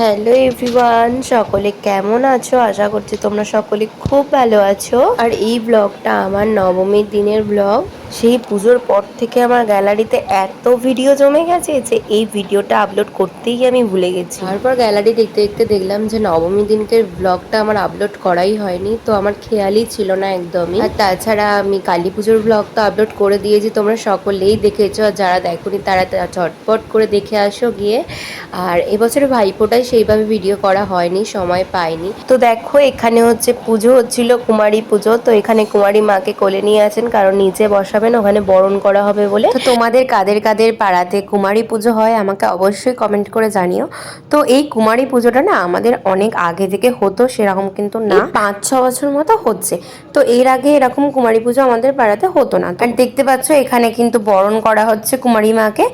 Hello everyone, সকলে কেমন আছো? আশা করছি তোমরা সকলে খুব ভালো আছো। আর এই ব্লগটা আমার নবমীর দিনের ব্লগ। সেই পুজোর পর থেকে আমার গ্যালারিতে এত ভিডিও জমে গেছে যে এই ভিডিওটা আপলোড করতেই আমি ভুলে গেছি। তারপর গ্যালারি দেখতে দেখতে দেখলাম যে নবমী দিনকের ব্লগটা আমার আপলোড করাই হয়নি তো আমার খেয়ালই ছিল না একদমই। আর তাছাড়া আমি কালী পুজোর ব্লগ তো আপলোড করে দিয়েছি তোমরা সকলেই দেখেছ আর যারা দেখোনি তারা তা চটপট করে দেখে আসো গিয়ে। আর এবছরে ভাইফোঁটায় সেইভাবে ভিডিও করা হয়নি সময় পাইনি তো দেখো এখানে হচ্ছে পুজো হচ্ছিল কুমারী পুজো তো এখানে কুমারী মাকে কোলে নিয়ে আছেন কারণ নিচে বসাবেন ওখানে বরণ করা হবে বলে। তো তোমাদের কাদের কাদের পাড়াতে কুমারী পুজো হয় আমাকে অবশ্যই কমেন্ট করে জানিও। তো এই কুমারী পুজোটা না আমাদের অনেক আগে থেকে হতো সেরকম কিন্তু না। পাঁচ ছ বছর মতো হচ্ছে। তো এর আগে এরকম কুমারী পুজো আমাদের পাড়াতে হতো না। আর দেখতে পাচ্ছ এখানে কিন্তু বরণ করা হচ্ছে কুমারী মাকে।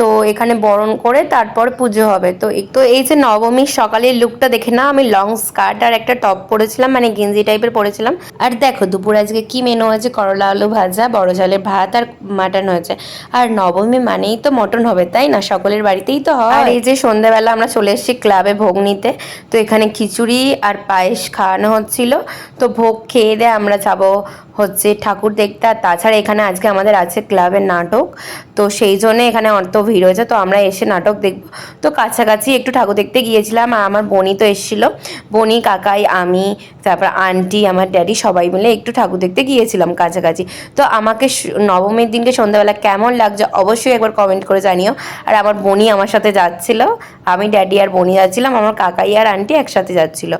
তো এখানে বরণ করে তারপর পুজো হবে। তো তো এই যে নবমীর সকালের লুকটা দেখে না আমি লং স্কার্ট আর একটা টপ পরেছিলাম মানে গেঞ্জি টাইপের পরেছিলাম। আর দেখো, দুপুর আজকে কি মেনু আছে করলা আলু ভাজা, বড় চালের ভাত আর মাটন হয়েছে। আর নবমী মানেই তো মটন হবে, তাই না? সকলের বাড়িতেই তো হয়। আর এই যে সন্ধ্যাবেলা আমরা চলে এসেছি ক্লাবে ভোগ নিতে, তো এখানে খিচুড়ি আর পায়েস খাওয়ানো হচ্ছিল। তো ভোগ খেয়ে দিয়ে আমরা যাব হচ্ছে ঠাকুর দেখতে। আর তাছাড়া এখানে আজকে আমাদের আছে ক্লাবের নাটক। তো সেই জন্য এখানে অত ভিড় হয়েছে তো আমরা এসে নাটক দেখব। তো কাছাকাছি একটু ঠাকুর দেখতে গিয়েছিলাম, আর আমার বোনই তো এসেছিল। বনি, কাকাই, আমি, তারপর আন্টি আমার ড্যাডি সবাই মিলে একটু ঠাকুর দেখতে গিয়েছিলাম কাছাকাছি। তো আমাকে নবমীর দিনকে সন্ধ্যাবেলা কেমন লাগছে অবশ্যই একবার কমেন্ট করে জানিও। আর আমার বোনই আমার সাথে যাচ্ছিল, আমি ড্যাডি আর বনি যাচ্ছিলাম, আমার কাকাই আর আন্টি একসাথে যাচ্ছিল।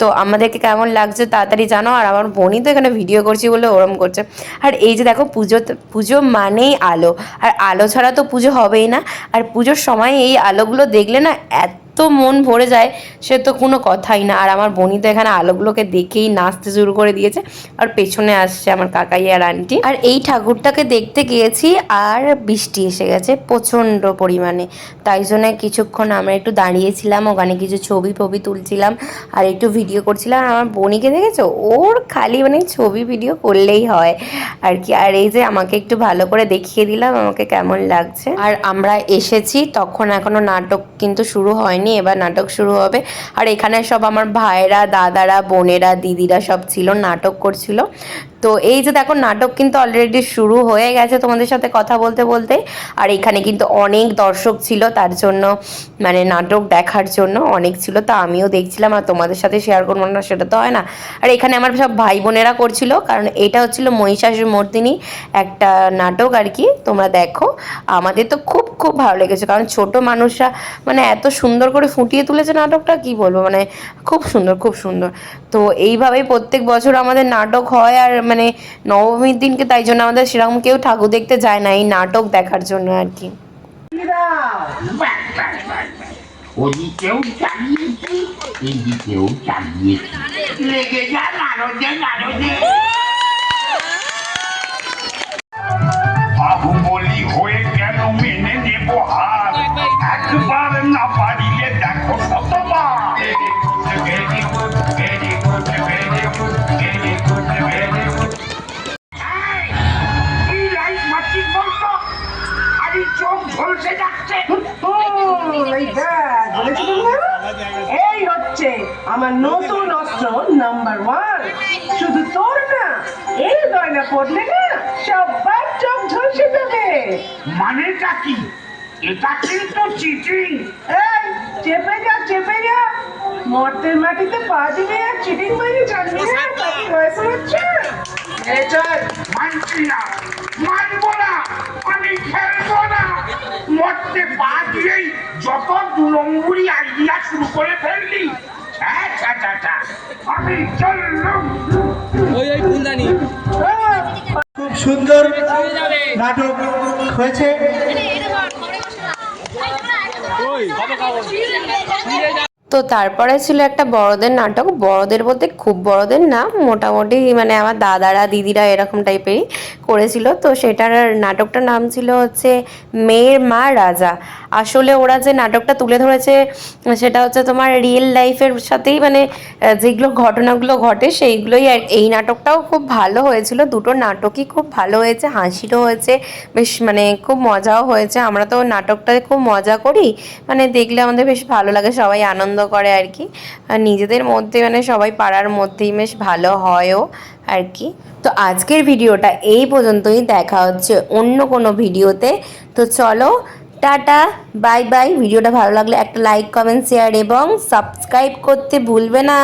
তো আমাদেরকে কেমন লাগছে তাড়াতাড়ি জানো? আর আমার বোনই তো এখানে ভিডিও করছি বলে ওরম করছে। আর এই যে দেখো, পুজো পুজো মানেই আলো। আর আলো ছাড়া তো পুজো হবেই না। আর পুজোর সময় এই আলোগুলো দেখলে না এত মন ভরে যায়, সে তো কোনো কথাই না। আর আমার বনি তো এখানে আলোগুলোকে দেখেই নাচতে শুরু করে দিয়েছে আর পেছনে আসছে আমার কাকাই আর আন্টি। আর এই ঠাকুরটাকে দেখতে গিয়েছি আর বৃষ্টি এসে গেছে প্রচণ্ড পরিমাণে। তাই জন্য কিছুক্ষণ আমরা একটু দাঁড়িয়েছিলাম, ওখানে কিছু ছবি ফবি তুলছিলাম আর একটু ভিডিও করছিলাম। আর আমার বোনিকে দেখেছ? ওর খালি মানে ছবি ভিডিও করলেই হয়। আর কি, আর এই যে আমাকে একটু ভালো করে দেখিয়ে দিলাম, আমাকে কেমন লাগছে। আর আমরা এসেছি, তখন এখনও নাটক কিন্তু শুরু হয়নি। এবার নাটক শুরু হবে। আর এখানে সব আমার ভাইরা, দাদারা, বোনেরা, দিদিরা সব ছিল, নাটক করছিল। তো এই যে দেখো, নাটক কিন্তু অলরেডি শুরু হয়ে গেছে তোমাদের সাথে কথা বলতে বলতে। আর এখানে কিন্তু অনেক দর্শক ছিল, তার জন্য মানে নাটক দেখার জন্য অনেক ছিল। তা আমিও দেখছিলাম আর তোমাদের সাথে শেয়ার করব না, সেটা তো হয় না। আর এখানে আমার সব ভাই বোনেরা করছিল, কারণ এটা হচ্ছিল মহিষাসুর মর্দিনী একটা নাটক আর কি, তোমরা দেখো। আমাদের তো খুব খুব ভালো লেগেছে, কারণ ছোট মানুষরা মানে এত সুন্দর করে ফুটিয়ে তুলেছে নাটকটা, কি বলব? মানে খুব সুন্দর খুব সুন্দর। তো এইভাবেই প্রত্যেক বছর আমাদের নাটক হয়, আর মানে নবমীর দিনকে তাই জন্য আমাদের সেরকম কেউ ঠাকুর দেখতে যায় না এই নাটক দেখার জন্য আর কি। ওদিকেও চালিয়েছি এদিকেও চালিয়েছি লেগে যা নারদে নারদে আমার নতুন অস্ত্র নাম্বার ওয়ান শুধু তোর না এই গয়না পড়লে না সবার চোখ ঝলসে যাবে। মানেটা কি? এটা কিন্তু চিটিং এই চেপে যা চেপে যা। মর্তের মাটিতে পা দিবি আর চিটিং মারি জানবি না তাকে বয়স হচ্ছে। এই মানছি না মানবো না আমি খেলব না। মরতে পা দিয়েই যত দু নম্বরই আইডিয়া শুরু করে ফেললি খুব সুন্দর নাটক হয়েছে। তো তারপরে ছিল একটা বড়দের নাটক। বড়দের বলতে খুব বড়দের না মোটামুটি মানে আমার দাদারা দিদিরা এরকম টাইপেরই করেছিল। তো সেটার নাটকটার নাম ছিল হচ্ছে মেয়ের মা রাজা। আসলে ওরা যে নাটকটা তুলে ধরেছে, সেটা হচ্ছে তোমার রিয়েল লাইফের সাথেই মানে যেগুলো ঘটনাগুলো ঘটে, সেইগুলোই আর এই নাটকটাও খুব ভালো হয়েছিল। দুটো নাটকই খুব ভালো হয়েছে, হাসিরও হয়েছে, বেশ মানে খুব মজাও হয়েছে। আমরা তো নাটকটায় খুব মজা করি মানে দেখলে আমাদের বেশ ভালো লাগে, সবাই আনন্দ করে আর কি। নিজেদের মধ্যে মানে সবাই পাড়ার মধ্যেই বেশ ভালো হয়ও আর কি। তো আজকের ভিডিওটা এই পর্যন্তই, দেখা হচ্ছে অন্য কোনো ভিডিওতে। তো চলো টাটা, বাই বাই। ভিডিওটা ভালো লাগলে একটা লাইক কমেন্ট শেয়ার এবং সাবস্ক্রাইব করতে ভুলবে না।